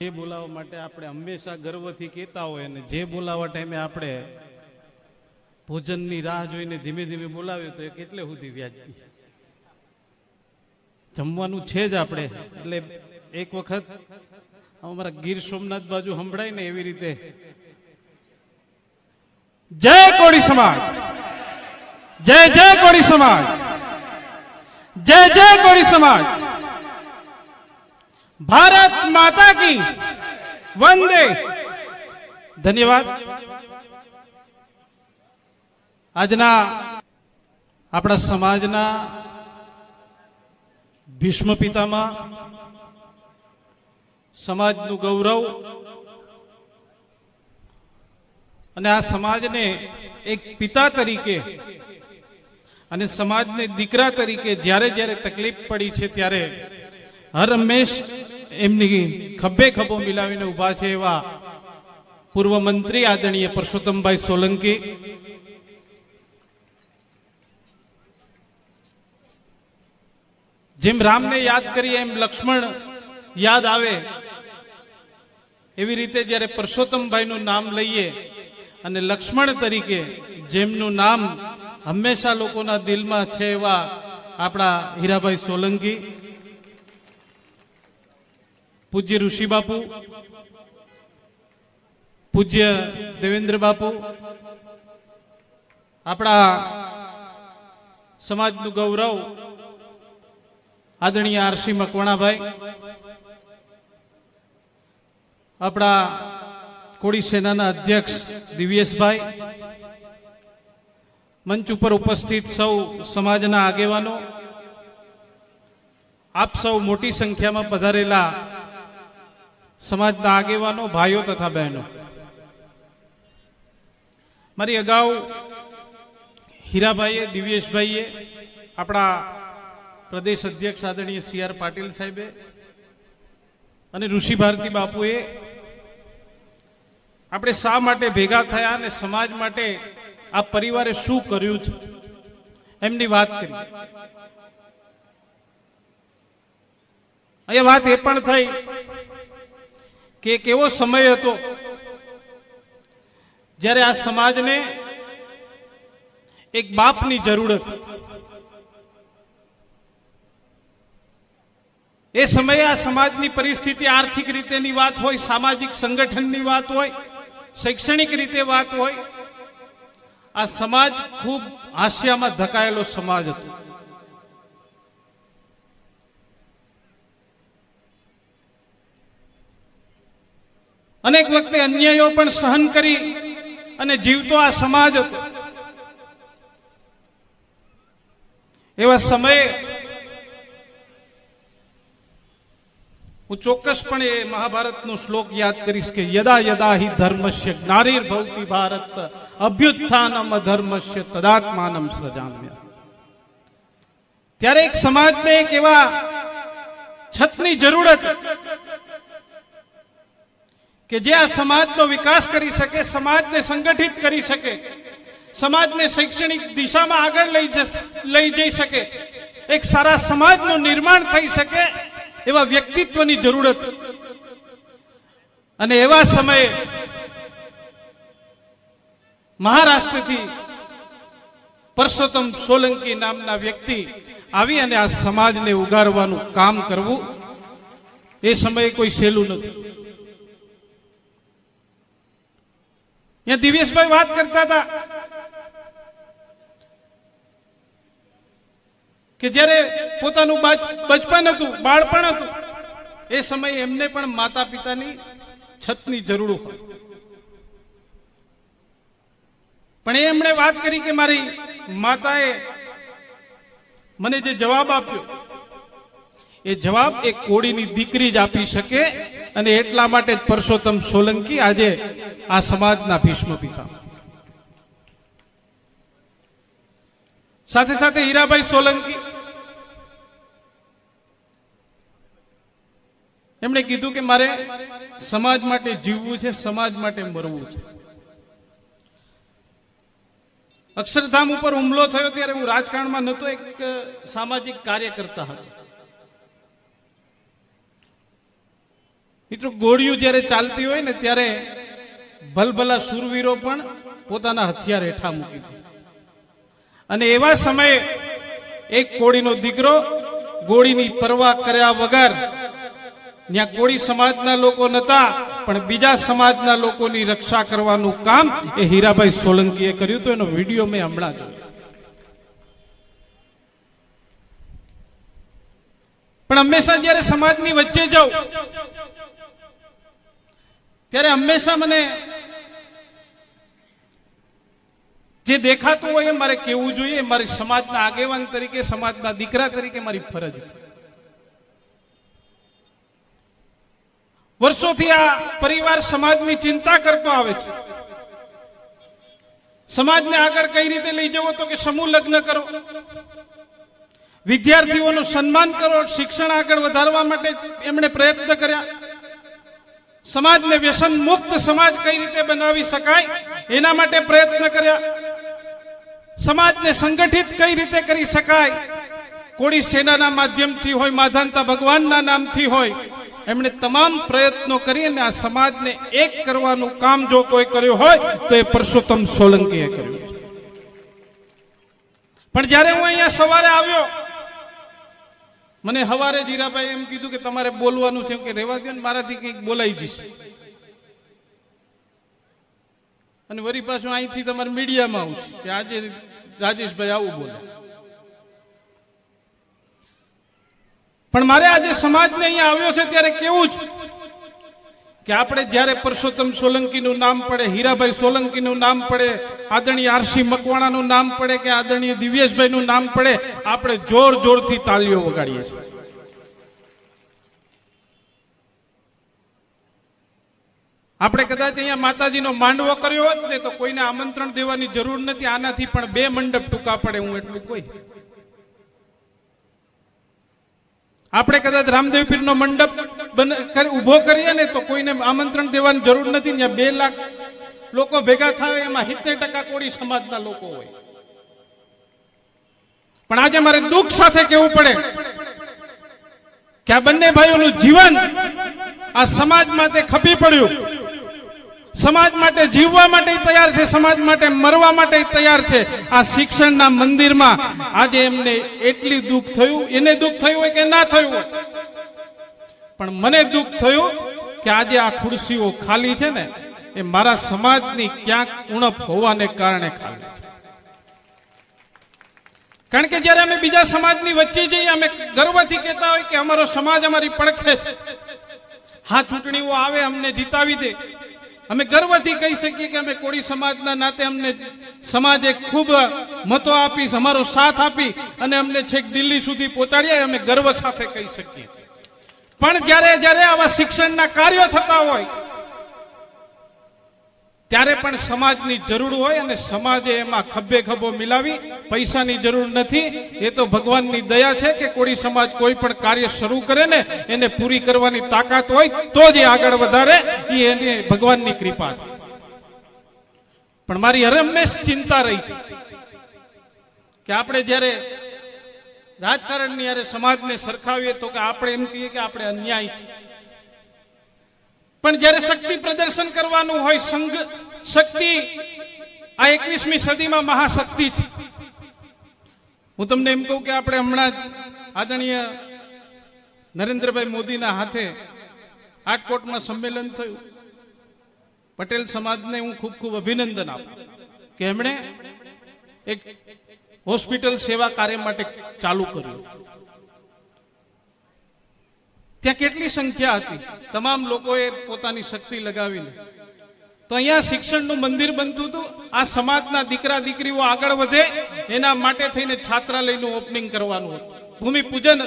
એ બોલાવવા માટે આપણે હંમેશા ગર્વથી કહેતા હોય અને જે બોલાવવા ટાઈમે આપણે ભોજનની રાહ જોઈને ધીમે ધીમે બોલાવ્યો તો એ કેટલે સુધી વ્યાજબી. જમવાનું છે જ આપણે. એટલે એક વખત અમારા ગીર સોમનાથ બાજુ સંભળાય ને એવી રીતે. જય કોળી સમાજ! જય જય કોળી સમાજ! જય જય કોળી સમાજ! ભારત માતા કી. વંદે. ધન્યવાદ. આજના આપણા સમાજના ભીષ્મ પિતામાં સમાજનું ગૌરવ અને આ સમાજને એક પિતા તરીકે અને સમાજને દીકરા તરીકે જ્યારે જ્યારે તકલીફ પડી છે ત્યારે હર હંમેશ એમની ખભે ખભો મિલાવીને ઊભા છે એવા પૂર્વ મંત્રી આદરણીય પરસોત્તમભાઈ સોલંકી. જેમ રામને યાદ કરીએ એમ લક્ષ્મણ યાદ આવે. એવી રીતે જ્યારે પરસોત્તમભાઈનું નામ લઈએ અને લક્ષ્મણ તરીકે જેમનું નામ હંમેશા લોકોના દિલમાં છે એવા આપણા હીરાભાઈ સોલંકી. પૂજ્ય ઋષિ બાપુ પૂજ્ય દેવેન્દ્ર બાપુ આપણા સમાજનું ગૌરવ, આદરણીય આરસી મકવાણાભાઈ, આપણા કોળી સેનાના અધ્યક્ષ દિવ્યેશભાઈ, મંચ ઉપર ઉપસ્થિત સૌ સમાજના આગેવાનો, આપ સૌ મોટી સંખ્યામાં પધારેલા સમાજના આગેવાનો, ભાઈઓ તથા બહેનો. મારી અગાઉ હીરાભાઈએ, દિવ્યેશભાઈએ, આપણા પ્રદેશ અધ્યક્ષ આદરણીય સી આર પાટીલ સાહેબે અને ઋષિ ભારતી બાપુએ આપણે શા માટે ભેગા થયા અને સમાજ માટે આ પરિવારે શું કર્યું છે? એમની વાત કરી. અહીંયા વાત એ પણ થઈ કે એક સમય હતો જ્યારે આ સમાજને એક બાપની જરૂર હતી. એ સમયે આ સમાજની પરિસ્થિતિ આર્થિક રીતેની વાત હોય, સામાજિક સંગઠનની વાત હોય, શૈક્ષણિક રીતે વાત હોય, આ સમાજ ખૂબ હાસ્યામાં ધકાયેલો સમાજ હતો. અનેક વખતે અન્યાયો પણ સહન કરી અને જીવતો આ સમાજ હતો. એવા સમયે હું ચોક્કસપણે એ મહાભારતનો શ્લોક યાદ કરીશ કે યદા યદા હિ ધર્મસ્ય જ્ઞારીર ભવતી ભારત, અભ્યુત્થાનમ અધર્મસ્ય તદાત્માનમ સજામ્ય. ત્યારે એક સમાજને એક એવા છતની જરૂર હતી કે જે આ સમાજનો વિકાસ કરી શકે, સમાજને સંગઠિત કરી શકે, સમાજને શૈક્ષણિક દિશામાં આગળ લઈ લઈ જઈ શકે, એક સારા સમાજનું નિર્માણ થઈ શકે એવા વ્યક્તિત્વની જરૂર હતી અને એવા સમયે મહારાષ્ટ્રથી પરસોત્તમ સોલંકી નામના વ્યક્તિ આવી અને આ સમાજને ઉગારવાનું કામ કરવું, એ સમયે કોઈ સહેલું નથી. અહીંયા દિવ્યેશભાઈ વાત કરતા હતા કે જ્યારે પોતાનું બચપન હતું, બાળપણ હતું, એ સમયે એમને પણ માતા પિતાની છતની જરૂર હોય. પણ એમણે વાત કરી કે મારી માતાએ મને જે જવાબ આપ્યો, એ જવાબ એ કોળીની દીકરી જ આપી શકે અને એટલા માટે જ પરસોત્તમ સોલંકી આજે આ સમાજના ભીષ્મ પિતા. સાથે સાથે હીરાભાઈ સોલંકી. એમણે કીધું કે મારે સમાજ માટે જીવવું છે, સમાજ માટે મરવું છે. અક્ષરધામ ઉપર હુમલો થયો ત્યારે હું રાજકારણમાં નહોતો એક સામાજિક કાર્ય કરતા હતો. મિત્રો, ગોળીઓ જ્યારે ચાલતી હોય ને ત્યારે ભલભલા સુરવીરો પણ પોતાના હથિયાર હેઠા મૂકી અને એવા સમયે એક કોળીનો દીકરો ગોળીની પરવા કર્યા વગર ત્યાં કોળી સમાજના લોકો નતા, પણ બીજા સમાજના લોકોની રક્ષા કરવાનું કામ એ હીરાભાઈ સોલંકીએ કર્યું તો એનો વીડિયો મેં હમણાં જોયો. પણ હંમેશા જ્યારે સમાજની વચ્ચે જાઉં ત્યારે હંમેશા મને જે દેખાતું હોય એ મારે કેવું જોઈએ? મારી સમાજના આગેવાન તરીકે, સમાજના દીકરા તરીકે મારી ફરજ છે. વર્ષોથી આ પરિવાર સમાજની ચિંતા કરતો આવે છે. સમાજને આગળ કઈ રીતે લઈ જવો તો કે સમૂહ લગ્ન કરો? વિદ્યાર્થીઓનું સન્માન કરો, શિક્ષણ આગળ વધારવા માટે એમણે પ્રયત્ન કર્યા. સમાજને વ્યસન મુક્ત સમાજ કઈ રીતે બનાવી શકાય? એના માટે પ્રયત્ન કર્યા. સમાજને સંગઠિત કઈ રીતે કરી શકાય? કોળી સેનાના માધ્યમથી હોય માધાનતા ભગવાનના નામથી હોય, એમણે તમામ પ્રયત્નો કરી અને આ સમાજને એક કરવાનું કામ જો કોઈ કર્યું હોય, તો એ પરસોત્તમ સોલંકીએ કર્યું. પણ જ્યારે હું અહીંયા સવારે આવ્યો મને હવારે જીરાભાઈ એમ કીધું કે તમારે બોલવાનું છે કે રેવા દો ને મારાથી કંઈક બોલાઈ જશે અને વરી પાછું અહીંથી તમારે મીડિયામાં આવશે કે આજે રાજેશભાઈ આવું બોલે. પણ મારે આજે સમાજને અહીંયા આવ્યો છે ત્યારે કેવું છે? કે આપણે જ્યારે પરસોત્તમ સોલંકીનું નામ પડે, હીરાભાઈ સોલંકીનું નામ પડે, આદરણીય આરસી મકવાણાનું નામ પડે કે આદરણીય દિવ્યેશભાઈનું નામ પડે, આપણે જોર જોરથી તાલીઓ વગાડીએ છીએ. આપણે કદાચ અહીંયા માતાજીનો માંડવો કર્યો હોત ને તો કોઈને આમંત્રણ દેવાની જરૂર નથી, આનાથી પણ બે મંડપ ટૂંકા પડે, હું એટલું કોઈ આપણે કદાચ રામદેવ પીરનો મંડપ ઊભો કરીએ ને તો કોઈને આમંત્રણ દેવાની જરૂર નથી. ત્યાં બે લાખ લોકો ભેગા થાય, એમાં સિત્તેર ટકા કોળી સમાજના લોકો હોય. પણ આજે મારે દુઃખ સાથે કહેવું પડે કે આ બંને ભાઈઓનું જીવન આ સમાજ માટે ખપી પડ્યું. સમાજ માટે જીવવા માટે તૈયાર છે, સમાજ માટે મરવા માટે તૈયાર છે. આ શિક્ષણના મંદિરમાં આજે એમને એટલી દુઃખ થયું. એને દુઃખ થયું હોય કે ના થયું હોય? પણ મને દુઃખ થયું કે આજે આ ખુરશીઓ ખાલી છે ને, એ મારા સમાજની ક્યાંક ઉણપ હોવાને કારણે ખાલી છે. કારણ કે જ્યારે અમે બીજા સમાજની વચ્ચે જઈએ, અમે ગર્વથી કહેતા હોય કે અમારો સમાજ અમારી પડખે છે. હા, ચૂંટણીઓ આવે, અમને જીતાવી દે. અમે ગર્વથી કહી શકીએ કે અમે કોળી સમાજના નાતે અમને સમાજે ખૂબ મતો આપી, અમારો સાથ આપી અને અમને છેક દિલ્હી સુધી પહોંચાડ્યા અમે ગર્વ સાથે કહી શકીએ પણ જ્યારે જ્યારે આવા શિક્ષણના કાર્યો થતા હોય, ત્યારે પણ સમાજની જરૂર હોય અને સમાજે એમાં ખભે ખભો મિલાવી, પૈસાની જરૂર નથી. એ તો ભગવાનની દયા છે કે કોળી સમાજ કોઈ પણ કાર્ય શરૂ કરે ને, એને પૂરી કરવાની તાકાત હોય, તો જ એ આગળ વધારે. એ એની ભગવાનની કૃપા છે. પણ મારી હરમેશ ચિંતા રહી કે આપણે જ્યારે રાજકારણની યારે સમાજને સરખાવીએ તો કે આપણે એમ કહીએ કે આપણે અન્યાય છે. પણ જ્યારે શક્તિ પ્રદર્શન કરવાનું હોય સંઘ, શક્તિ, આ એકવીસમી સદીમાં મહાશક્તિ છે. હું તમને એમ કહું કે આપણે હમણાં જ આદરણીય નરેન્દ્રભાઈ મોદીના હાથે આટકોટમાં સંમેલન થયું. પટેલ સમાજને હું ખૂબ ખૂબ અભિનંદન આપું. કે એમણે એક હોસ્પિટલ સેવા કાર્ય માટે ચાલુ કર્યું. ત્યાં કેટલી સંખ્યા હતી? તમામ લોકોએ પોતાની શક્તિ લગાવીને. તો અહીંયા શિક્ષણનું મંદિર બનતું હતું. આ સમાજના દીકરા દીકરીઓ આગળ વધે, એના માટે થઈને છાત્રાલયનું ઓપનિંગ કરવાનું હતું. ભૂમિ પૂજન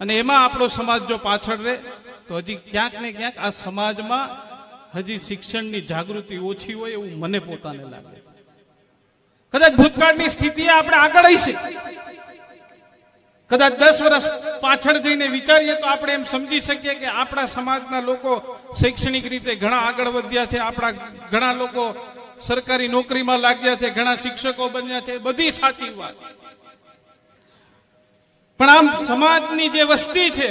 અને એમાં આપણો સમાજ જો પાછળ રહે, તો હજી ક્યાંક ને ક્યાંક આ સમાજમાં હજી શિક્ષણની જાગૃતિ ઓછી હોય એવું મને પોતાને લાગે કદાચ ભૂતકાળની સ્થિતિએ આપણે આગળ હશે કદાચ દસ વર્ષ પાછળ જઈને વિચારીએ તો આપણે એમ સમજી શકીએ કે આપણા સમાજના લોકો શૈક્ષણિક રીતે ઘણા આગળ વધ્યા છે, આપણા ઘણા લોકો સરકારી નોકરીમાં લાગ્યા છે, ઘણા શિક્ષકો બન્યા છે બધી સાચી વાત. પણ આમ સમાજની જે વસ્તી છે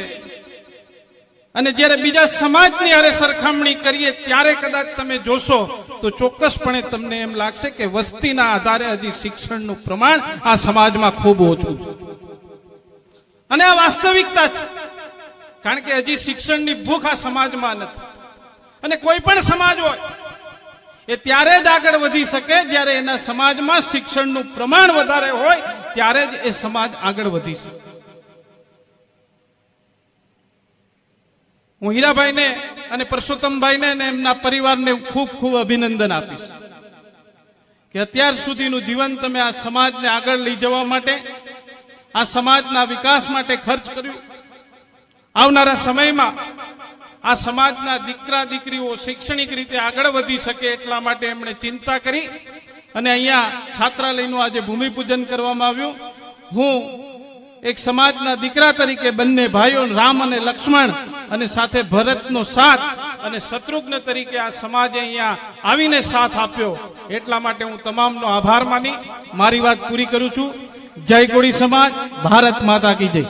અને જ્યારે બીજા સમાજની અરે સરખામણી કરીએ, ત્યારે કદાચ તમે જોશો, તો ચોક્કસપણે તમને એમ લાગશે કે વસ્તીના આધારે હજી શિક્ષણનું પ્રમાણ આ સમાજમાં ખૂબ ઓછું અને આ વાસ્તવિકતા છે, કારણ કે હજી શિક્ષણની ભૂખ આ સમાજમાં નથી. અને કોઈ પણ સમાજ હોય, એ ત્યારે જ આગળ વધી શકે જ્યારે એના સમાજમાં શિક્ષણનું પ્રમાણ વધારે હોય, ત્યારે જ એ સમાજ આગળ વધી શકે. હું હીરાભાઈને અને પરસોત્તમભાઈને અને એમના પરિવારને ખૂબ ખૂબ અભિનંદન આપીશ કે અત્યાર સુધીનું જીવન તમે આ સમાજને આગળ લઈ જવા માટે, આ સમાજના વિકાસ માટે ખર્ચ કર્યું. આવનારા સમયમાં આ સમાજના દીકરા દીકરીઓ શૈક્ષણિક રીતે આગળ વધી શકે એટલા માટે એમણે ચિંતા કરી અને અહીંયા છાત્રાલયનું આજે ભૂમિપૂજન કરવામાં આવ્યું. હું એક સમાજના દીકરા તરીકે બંને ભાઈઓ રામ અને લક્ષ્મણ અને સાથે ભરતનો સાથ અને શત્રુઘ્ન તરીકે આ સમાજે અહીંયા આવીને સાથ આપ્યો. એટલા માટે હું તમામનો આભાર માની, મારી વાત પૂરી કરું છું. જય કોળી સમાજ, ભારત માતા કી જય.